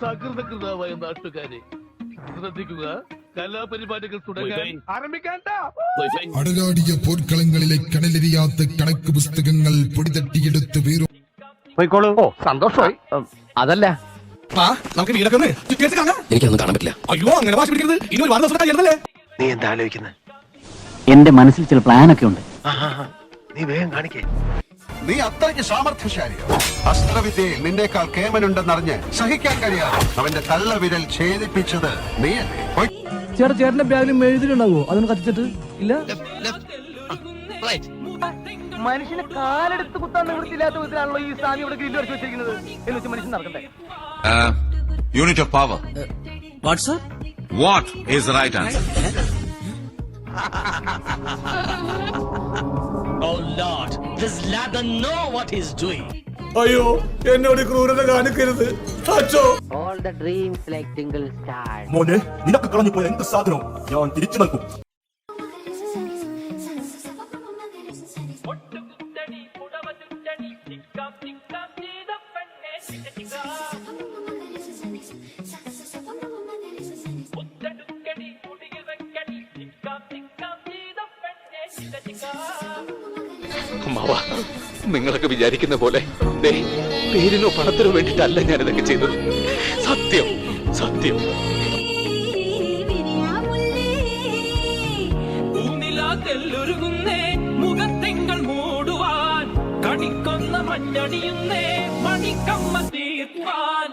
സകൃതകൃതാവായ നാട്ടുകാരെ ശ്രദ്ധിക്കുക. കലാപരിപാടികൾ തുടങ്ങാൻ ആരംഭിക്കാൻ പോർക്കളങ്ങളിലെ കണലെരിയാത്ത കണക്ക് പുസ്തകങ്ങൾ പൊടിതട്ടിയെടുത്ത് വീറും പോയിക്കോളൂ. ഓ സന്തോഷമായി. അതല്ല. നമുക്ക് വീടൊക്കെ ഒന്ന് ചുറ്റിയടിച്ച് കാണാം. എനിക്കൊന്നും കാണാൻ പറ്റില്ല. അയ്യോ അങ്ങനെ വാശി പിടിക്കരുത്. ഇനി ഒരു വാരം ദിവസം കഴിയുന്നല്ലേ നീ എന്താ ആലോചിക്കുന്നത് എന്റെ മനസ്സിൽ ചില പ്ലാനൊക്കെ ഉണ്ട്. നീ വേഗം കാണിക്കേ. നീ അത്രയ്ക്ക് സാമർഥ്യശാലിയോ അസ്ത്രവിദ്യയിൽ നിന്നേക്കാൾ കേമനുണ്ടെന്നറിഞ്ഞ് സഹിക്കാൻ കഴിയാതെ അവന്റെ തള്ള വിരൽ ഛേദിപ്പിച്ചത് നീയല്ലേ? ചേട്ടാ ചേട്ടന്റെ ബാഗിലും മെഴുതിലുണ്ടാവോ അതൊന്ന് കത്തിച്ചിട്ട്. ഇല്ല? മനുഷ്യന് കാലെടുത്ത് കുത്താൻ നിവൃത്തിയില്ലാത്ത വിധത്തിലാണല്ലോ ഈ സ്വാമി ഇവിടെ ഗ്രില്ല് വരച്ച് വെച്ചിരിക്കുന്നത്. എന്ന് വെച്ച് മനുഷ്യൻ നടക്കട്ടെ. Unit of power watt sir what is the right answer അയ്യോ എന്നോട് ക്രൂരത കാണിക്കരുത് അച്ചോ all the dreams like twinkle star മോനെ നിനക്ക് കളഞ്ഞു പോയ എന്ത് സാധനവും ഞാൻ തിരിച്ചു നൽകും അമ്മാവ നിങ്ങളൊക്കെ വിചാരിക്കുന്ന പോലെ പേരിനോ പണത്തിനോ വേണ്ടിയിട്ടല്ല ഞാനിതൊക്കെ ചെയ്തത്. സത്യം സത്യം. ൂരുകുന്നേ മുഖത്തെങ്കൾ മൂടുവാൻ കണിക്കൊന്ന മണിക്കമ്മ തീർപ്പാൻ.